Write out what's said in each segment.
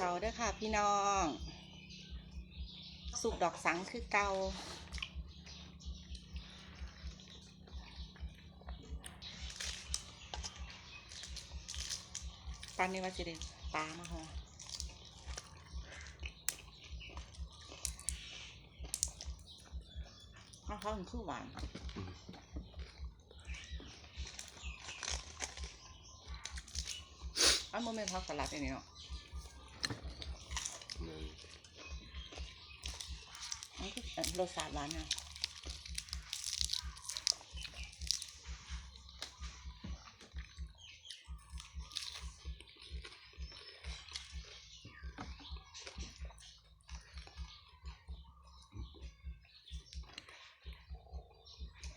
เขาเด้อค่ะพี่น้อง สุกดอกสังคือเกาปานนี้ว่าจะได้ปลามาหอมาเขาถึงคือหวานอันโมเมนต์พักสลัดอันนี้เนาะ แม่น มันคือรสชาติหวานนะ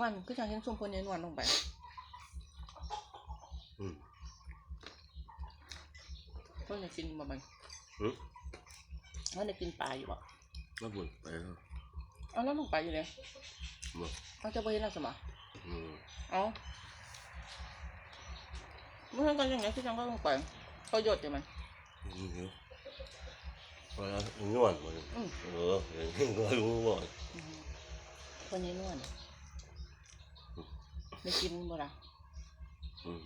วันคือจังเห็นชมพูเนนวลลงไปอืมเพิ่งจะกินมาบันอืมเพิ่งจะกินปลาอยู่บ่ แล้วบุญไปแล้วเอาแล้วลงไปอยู่เลยบ่เอาจะไปเห็นแล้วสมะอืมเอาเมื่อกันยังไงคือจังก็ลงไปเขาหยดอยู่มันอืมเดี๋ยวพอแล้วนวดมันอืมเออเดี๋ยวก็รู้ว่าคนนี้นวลได้กินบ่ล่ะอืม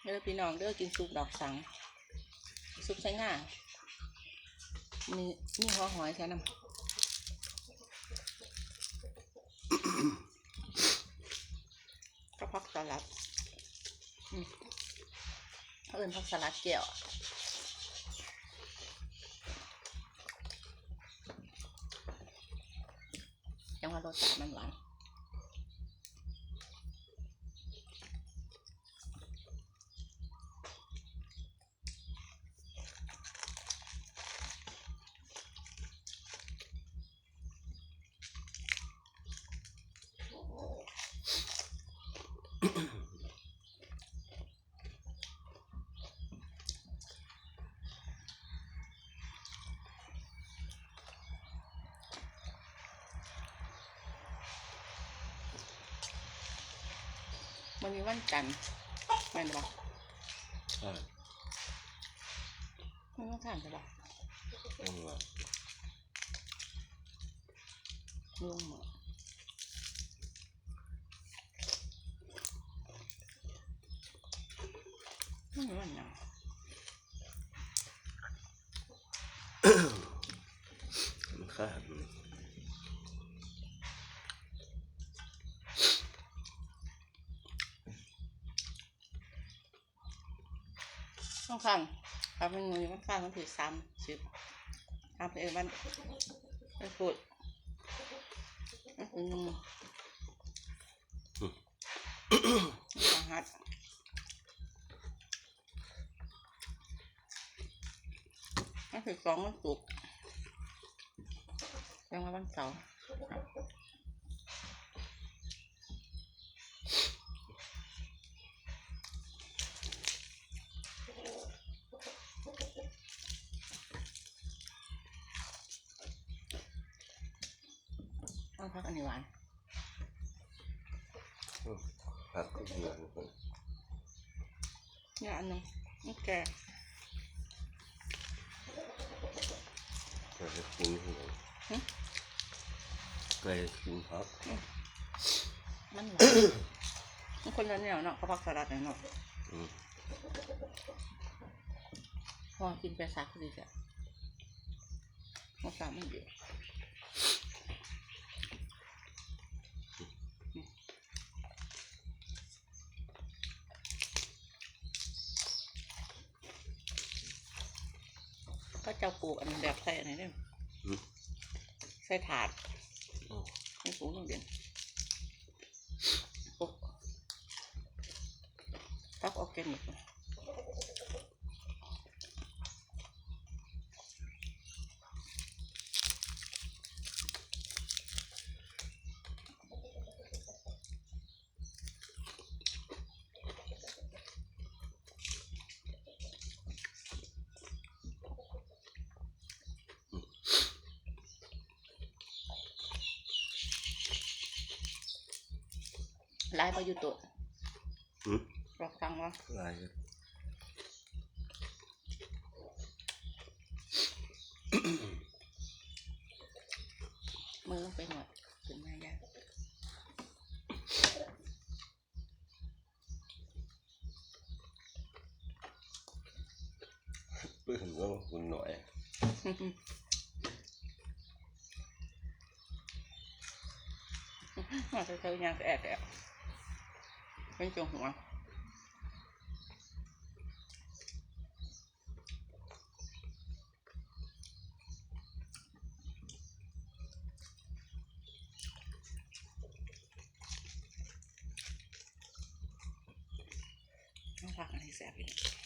เด้อพี่น้องเด้อกินซุปดอกสัง ซุปใส่ง่ายมีมีหัวหอยใส่น้ำก็พักสลัดอืมเขาเอินพักสลัดเกี่ยวยังว่ารสชาติมันหวาน มันมีวันจันทร์แม่นบ่ใช่มันต้องทานใช่บ่ต้องว่าลุงหมอมันมีวันหยังมันขาด ต้องข้างครับมันมีวันข้างมันถือซ้ำสิบครับเออมันมันพูดอืมนี่สาหัสมันถือสองมันสุกร์ยังมาวันเสาร์ พักอันนี้หวานผักก็มีอันคนเนี่ยอันหนึงนี่แกก็จะกินให้มันก็จะกินผักมันหวานมันคนละแนวเนาะเขาพักสลัดเนาะอืมพอกินไปสักดีจ้ะมันสามมันเยอะ เจ้าปลูกอันแบบใส่อันไหนเนี่ยอืม ใส่ถาดโอ้ไม่ปลูกโรงเรียนปลูกพักออร์แกนิกไล่ไปอยู่ตัวหืมรอกฟังว่าอะไรกันมือลงไปหน่อยถึงมายากเพื่อนก็คุณหน่อยมาเธอๆยังแอบแอบ เป็นจงหัวต้องผักอันนี้แซ่บอีก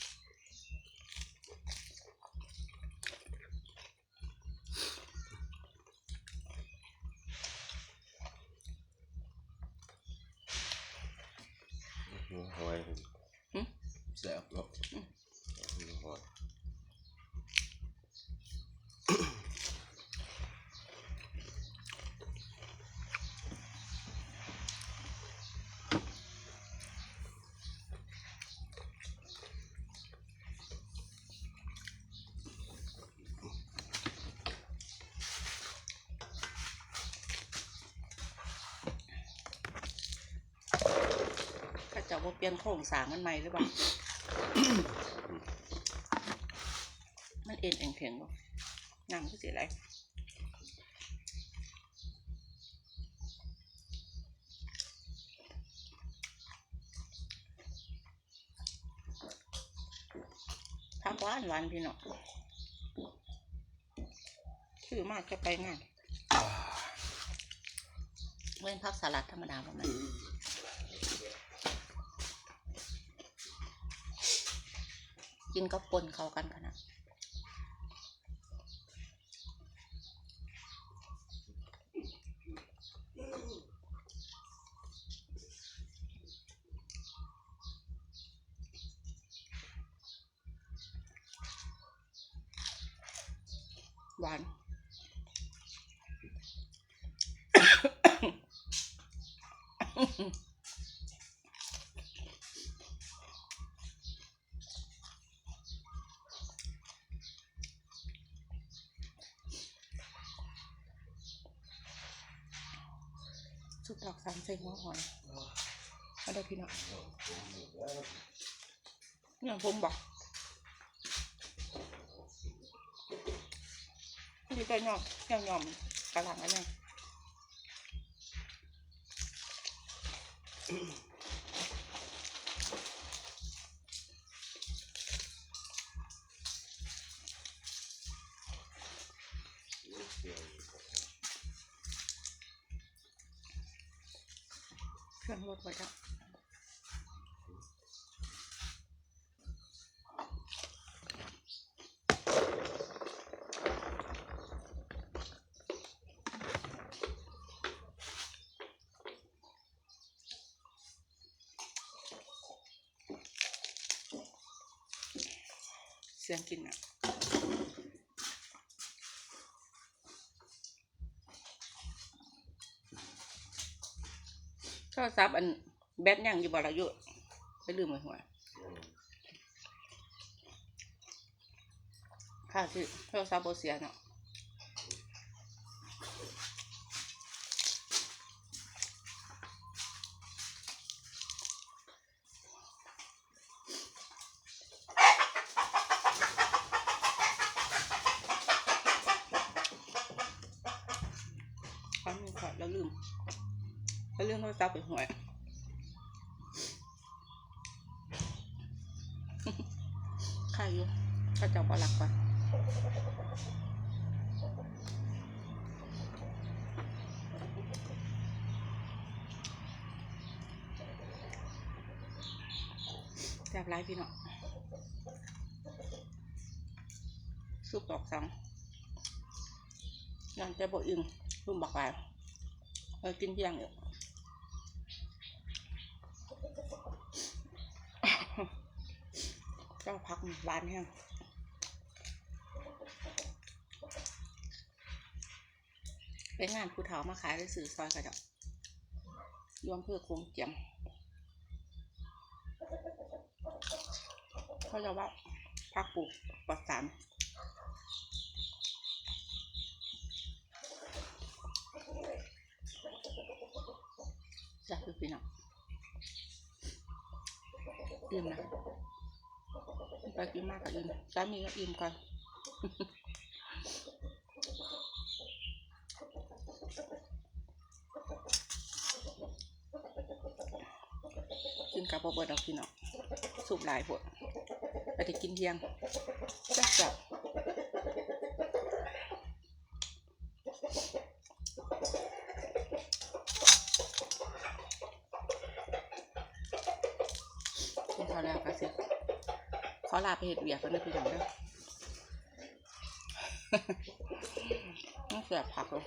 หอย หึ แซ่บเนาะหอย ถ้าเจะ ว่าเปลี่ยนโครงสร้างมันใหม่หรือเปล่า มันเอ็นเอ็งเข็งบ่น้ำก็เสียไรพักหวานหวานพี่น้องชื่อมากจะไปงานเว้นพักสลัดธรรมดาประมาณ กินก็ปนเข้ากันขนาดหวานสุ ดดอกสามเซงหัวหอยมาได้พี่น้องเนี่ยผมบอกนี่ก็ยอมยอมยอมกระหลังอันนี้ เครื่องรถไว้แล้วเสียงกินอะ โทรศัพท์อันแบตยังอยู่บ่ละอยู่ไปลืมไว้หัวค่ะที่โทรศัพท์บ่เสียเนาะความมีขอดแล้วลืม ไปเรื่องโทรศัพท์ไปหวยใครอยู่ถ้าเจ้าบาลักก่อนแซ่บไรพี่เนาะซุปดอกสังยังจะบ่อึงรุ่มบักหลายเออกินเที่ยงอยู่ เจ้าพักหนึ่งร้านแห้งเป็นงานผู้เฒ่ามาขายได้สื่อซอยกระดอกรวมเพื่อคงเจียมเขาจะว่าพักปลูกปลอดสารจับดูพี่น้องอิ่มนะ ไปกินมากกับอิ่มสามีก็อิ่มก่อนกินกับบ่เบิดดอกพี่น้องสุบหลายพวกไปที่กินเที่ยงจักจับกินข้าวแล้วก็สิข อลาไปเห็ดเวียกกันเลยพี่น้องเด้อต้องเสียผักเลย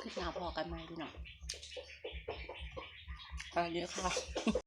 ขึ้นหนาพอกันไหมพี่น้องสวัสดีค่ะ